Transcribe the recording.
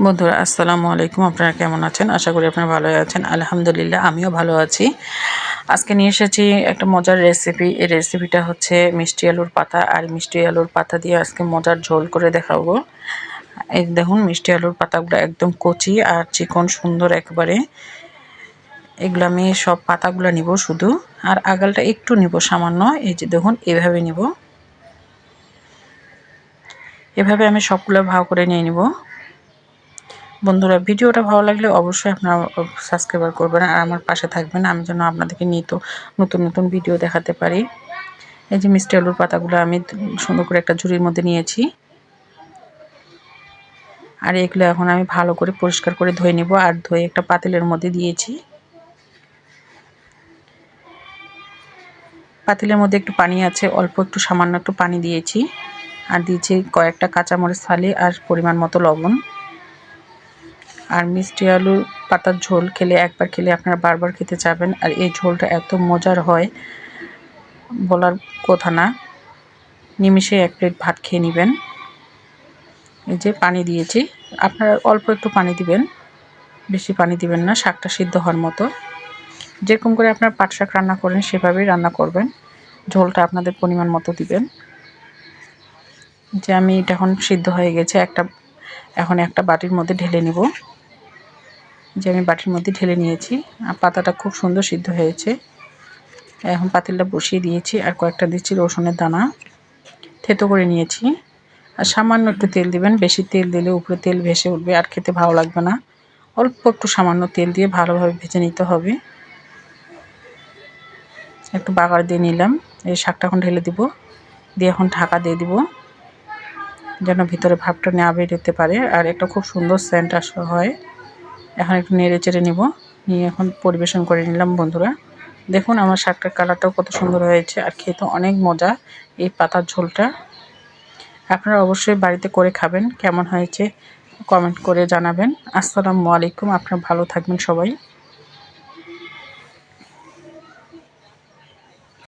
বন্ধুরা, আসসালামু আলাইকুম। আপনারা কেমন আছেন? আশা করি আপনারা ভালো আছেন। আলহামদুলিল্লাহ, আমিও ভালো আছি। আজকে নিয়ে এসেছি একটা মজার রেসিপি এই রেসিপিটা হচ্ছে মিষ্টি আলুর পাতা। আর মিষ্টি আলুর পাতা দিয়ে আজকে মজার ঝোল করে দেখাবো। এই দেখুন, মিষ্টি আলুর পাতাগুলো একদম কচি আর চিকন সুন্দর একবারে। এগুলো আমি সব পাতাগুলো নিব শুধু। আর আগালটা একটু নিব সামান্য। এই যে দেখুন, এভাবে নিব। এভাবে আমি সবগুলো ভাগ করে নিয়ে নিব। বন্ধুরা, ভিডিওটা ভালো লাগলে অবশ্যই আপনারা সাবস্ক্রাইবার করবেন আর আমার পাশে থাকবেন। আমি যেন আপনাদেরকে নিত নতুন নতুন ভিডিও দেখাতে পারি। এই যে মিষ্টি আলুর পাতাগুলো আমি সুন্দর করে একটা ঝুড়ির মধ্যে নিয়েছি। আর এগুলো এখন আমি ভালো করে পরিষ্কার করে ধুয়ে নিব আর ধুয়ে একটা পাতিলের মধ্যে দিয়েছি। পাতিলের মধ্যে একটু পানি আছে, অল্প একটু সামান্য একটু পানি দিয়েছি। আর দিয়েছি কয়েকটা কাঁচামরিচ ফালি আর পরিমাণ মতো লবণ। আর মিষ্টি আলু পাতার ঝোল খেলে একবার খেলে আপনারা বারবার খেতে চাবেন। আর এই ঝোলটা এত মজার হয়, বলার কথা না। নিমিশে এক প্লেট ভাত খেয়ে নেবেন। এই যে পানি দিয়েছি। আপনারা অল্প একটু পানি দিবেন। বেশি পানি দিবেন না, শাকটা সিদ্ধ হওয়ার মতো। যেরকম করে আপনার পাট শাক রান্না করেন, সেভাবেই রান্না করবেন। ঝোলটা আপনাদের পরিমাণ মতো দিবেন। যে আমি এটা এখন সিদ্ধ হয়ে গেছে, একটা এখন একটা বাটির মধ্যে ঢেলে নিব। যে আমি বাটির মধ্যে ঢেলে নিয়েছি। আর পাতাটা খুব সুন্দর সিদ্ধ হয়েছে। এখন পাতিলটা বসিয়ে দিয়েছি আর কয়েকটা দিচ্ছি রসুনের দানা। থেতো করে নিয়েছি। আর সামান্য একটু তেল দিবেন। বেশি তেল দিলে উপরে তেল ভেসে উঠবে আর খেতে ভালো লাগবে না। অল্প একটু সামান্য তেল দিয়ে ভালোভাবে ভেজে নিতে হবে। একটু বাগার দিয়ে নিলাম। এই শাকটা এখন ঢেলে দিব। দিয়ে এখন ঢাকা দিয়ে দিব। যেন ভিতরে ভাবটা নেওয়া বেরোতে পারে। আর একটা খুব সুন্দর সেন্ট আসা হয়। এখন একটু নেড়ে চেড়ে নিব। নিয়ে এখন পরিবেশন করে নিলাম বন্ধুরা। দেখুন আমার শাকটার কালারটাও কত সুন্দর হয়েছে আর খেতে অনেক মজা এই পাতার ঝোলটা। আপনারা অবশ্যই বাড়িতে করে খাবেন, কেমন হয়েছে কমেন্ট করে জানাবেন। আসসালামু আলাইকুম, আপনারা ভালো থাকবেন সবাই।